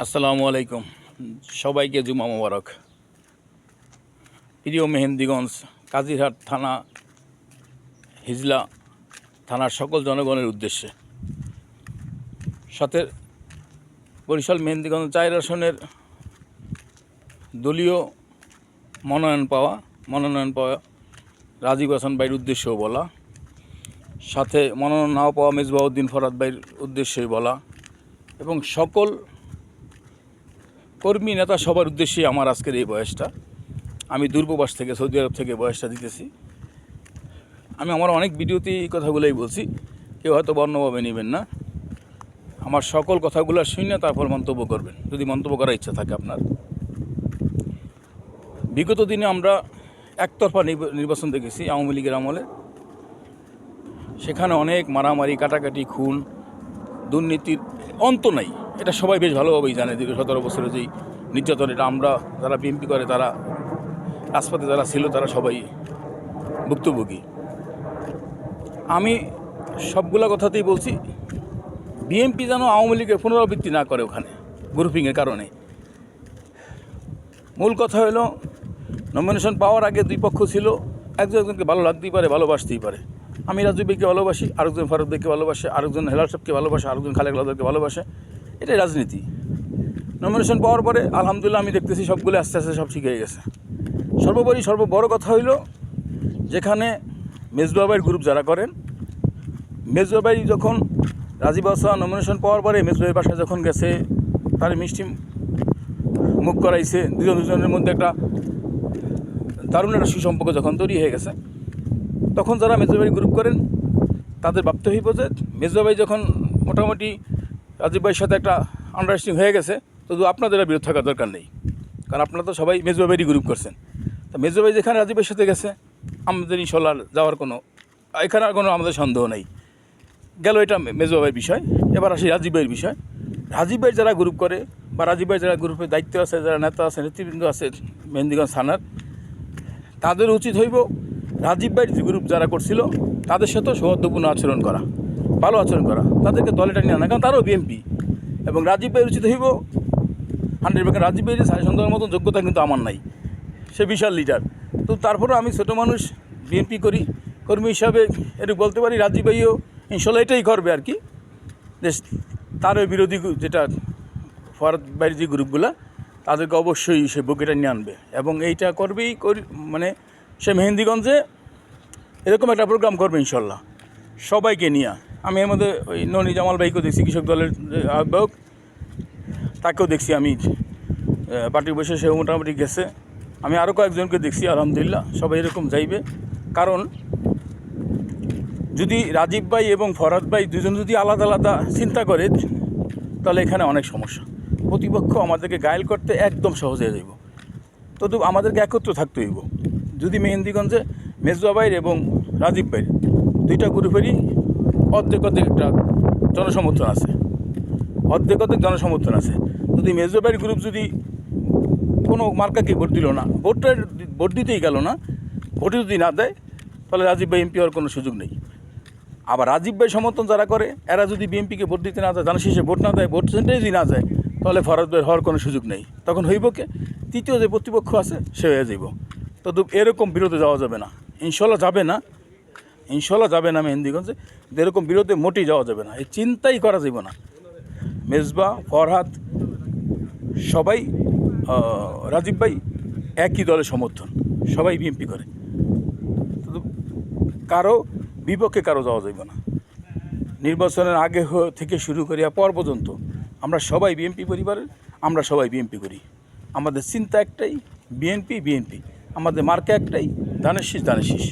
আসসালামু আলাইকুম। সবাইকে জুমা মোবারক। প্রিয় মেহেন্দিগঞ্জ, কাজিরহাট থানা, হিজলা থানার সকল জনগণের উদ্দেশ্যে। সাথে বরিশাল মেহেন্দিগঞ্জ চার আসনের দলীয় মনোনয়ন পাওয়া মনোনয়ন পাওয়া রাজীব হাসান ভাইয়ের উদ্দেশ্যেও বলা। সাথে মনোনয়ন নাও পাওয়া মেজবাউদ্দিন ফরাদ ভাইয়ের উদ্দেশ্যেই বলা। এবং সকল কর্মী নেতা সবার উদ্দেশ্যেই আমার আজকের এই বয়সটা। আমি দূরপ্রবাস থেকে, সৌদি আরব থেকে বয়সটা দিতেছি। আমি আমার অনেক ভিডিওতেই এই কথাগুলোই বলছি। কেউ হয়তো বর্ণভাবে নেবেন না। আমার সকল কথাগুলো শুনে তারপর মন্তব্য করবেন, যদি মন্তব্য করার ইচ্ছা থাকে আপনার। বিগত দিনে আমরা একতরফা নির্ব- নির্বাচন দেখেছি আওয়ামী লীগের আমলে। সেখানে অনেক মারামারি, কাটাকাটি, খুন দুর্নীতির অন্ত নাই। এটা সবাই বেশ ভালোভাবেই জানে দীর্ঘ সতেরো বছরে যেই নির্যাতন, এটা আমরা যারা বিএনপি করে, তারা রাজপথে যারা ছিল, তারা সবাই ভুক্তভোগী। আমি সবগুলা কথাতেই বলছি, বিএনপি যেন আওয়ামী লীগের পুনরাবৃত্তি না করে ওখানে, গ্রুপিংয়ের কারণে। মূল কথা হলো নমিনেশন পাওয়ার আগে দুই পক্ষ ছিল একজন একজনকে ভালো লাগতেই পারে, ভালোবাসতেই পারে। আমি রাজু বেগকে ভালোবাসি, আরেকজন ফারুক বেগকে ভালোবাসে, আরেকজন হেলাল সাহেবকে ভালোবাসে, আরেকজন খালেক লাদারকে ভালোবাসে। এটাই রাজনীতি। নমিনেশন পাওয়ার পরে আলহামদুলিল্লাহ আমি দেখতেছি সবগুলো আস্তে আস্তে সব ঠিক হয়ে গেছে। সর্বোপরি সর্ব বড় কথা হইল যেখানে মেজবাবাইয়ের গ্রুপ যারা করেন মেজবাবাই যখন রাজীব আসা নমিনেশন পাওয়ার পরে মেজবাইয়ের বাসায় যখন গেছে, তার মিষ্টি মুখ করাইছে, দুজন দুজনের মধ্যে একটা দারুণ একটা সুসম্পর্ক যখন তৈরি হয়ে গেছে। তখন যারা মেজবাই গ্রুপ করেন, তাদের ভাবতে হইব যে মেজবাই যখন মোটামুটি রাজীব ভাইয়ের সাথে একটা আন্ডারস্ট্যান্ডিং হয়ে গেছে তো আপনাদের বিরোধ থাকার দরকার নেই। কারণ আপনারা তো সবাই মেজবাইয়েরই গ্রুপ করছেন। তা মেজবাই যেখানে রাজীব রাজীবের সাথে গেছে, আমাদের ইনশাল্লাহ যাওয়ার কোনো, এখানে আর কোনো আমাদের সন্দেহ নেই। গেল এটা মেজবাইয়ের বিষয়। এবার আসি রাজীব ভাইয়ের বিষয়। রাজীব ভাই যারা গ্রুপ করে বা রাজীব ভাই যারা গ্রুপের দায়িত্ব আছে, যারা নেতা আছে, নেতৃবৃন্দ আছে মেহেন্দিগঞ্জ থানার, তাদের উচিত হইব রাজীব ভাইয়ের যে গ্রুপ যারা করছিল, তাদের সাথেও সৌহার্দ্যপূর্ণ আচরণ করা, ভালো আচরণ করা। তাদেরকে দলে টানিয়ে আনা, কারণ তারাও বিএমপি এবং রাজীব ভাইয়ের উচিত হইব, হান্ড্রেড পার্সেন্ট রাজীব ভাইয়ের সাজেশন দেওয়ার মতন যোগ্যতা কিন্তু আমার নাই। সে বিশাল লিডার তো তারপরেও আমি ছোটো মানুষ বিএনপি করি, কর্মী হিসাবে একটু বলতে পারি, রাজীব ভাইও ইনশাল্লাহ এটাই করবে আর কি। যে তার বিরোধী যেটা, ফরাদ বাইরের যে গ্রুপগুলো তাদেরকে অবশ্যই সে বুকেটা নিয়ে আনবে। এবং এইটা করবেই, করি মানে সে মেহেন্দিগঞ্জে এরকম একটা প্রোগ্রাম করবে ইনশাল্লাহ। সবাইকে নিয়ে। আমি এর মধ্যে ওই ননি জামাল ভাইকেও দেখছি, কৃষক দলের আহ্বায়ক। তাকেও দেখছি আমি। পার্টি বসে সেও মোটামুটি গেছে। আমি আরও কয়েকজনকে দেখছি, আলহামদুলিল্লাহ, সবাই এরকম যাইবে। কারণ যদি রাজীব ভাই এবং ফরাদ ভাই দুজন যদি আলাদা আলাদা চিন্তা করে, তাহলে এখানে অনেক সমস্যা। প্রতিপক্ষ আমাদেরকে গায়েল করতে একদম সহজ হয়ে যাইব। তদু আমাদেরকে একত্র থাকতে হইব। যদি মেহেন্দিগঞ্জে মেজবা ভাইয়ের এবং রাজীব ভাইয়ের দুইটা গ্রুপেরই অর্ধেক অর্ধেক একটা জনসমর্থন আছে। অর্ধেক অর্ধেক জনসমর্থন আছে। যদি মেজবা গ্রুপ যদি কোনো মার্কাকে ভোট দিল না ভোটটা ভোট দিতেই গেল না, ভোটে যদি না দেয়, তাহলে রাজীব ভাই এমপি হওয়ার কোনো সুযোগ নেই। আবার রাজীব ভাই সমর্থন যারা করে, এরা যদি বিএমপিকে ভোট দিতে না যায় জানা শেষে ভোট না দেয়, ভোট সেন্টারে যদি না যায়, তাহলে ফরাদ ভাই হওয়ার কোনো সুযোগ নেই। তখন হইব কে? তৃতীয় যে প্রতিপক্ষ আছে, সে হয়ে যাইব। তদু এরকম বিরোধে যাওয়া যাবে না। ইনশাল্লাহ যাবে না। ইনশাল্লাহ যাবে না মেহেন্দিগঞ্জে এরকম বিরোধে মোটেই যাওয়া যাবে না। এই চিন্তাই করা যাবে না। মেজবা, ফরহাদ, সবাই রাজীব ভাই একই দলের সমর্থন। সবাই বিএমপি করে। কারও বিপক্ষে কারও যাওয়া যাবে না। নির্বাচনের আগে থেকে শুরু করিয়া পর পর্যন্ত আমরা সবাই বিএনপি পরিবারের, আমরা সবাই বিএনপি করি। আমাদের চিন্তা একটাই বিএনপি বিএনপি আমাদের মার্কা একটাই ধানের শীষ ধানের শীষ।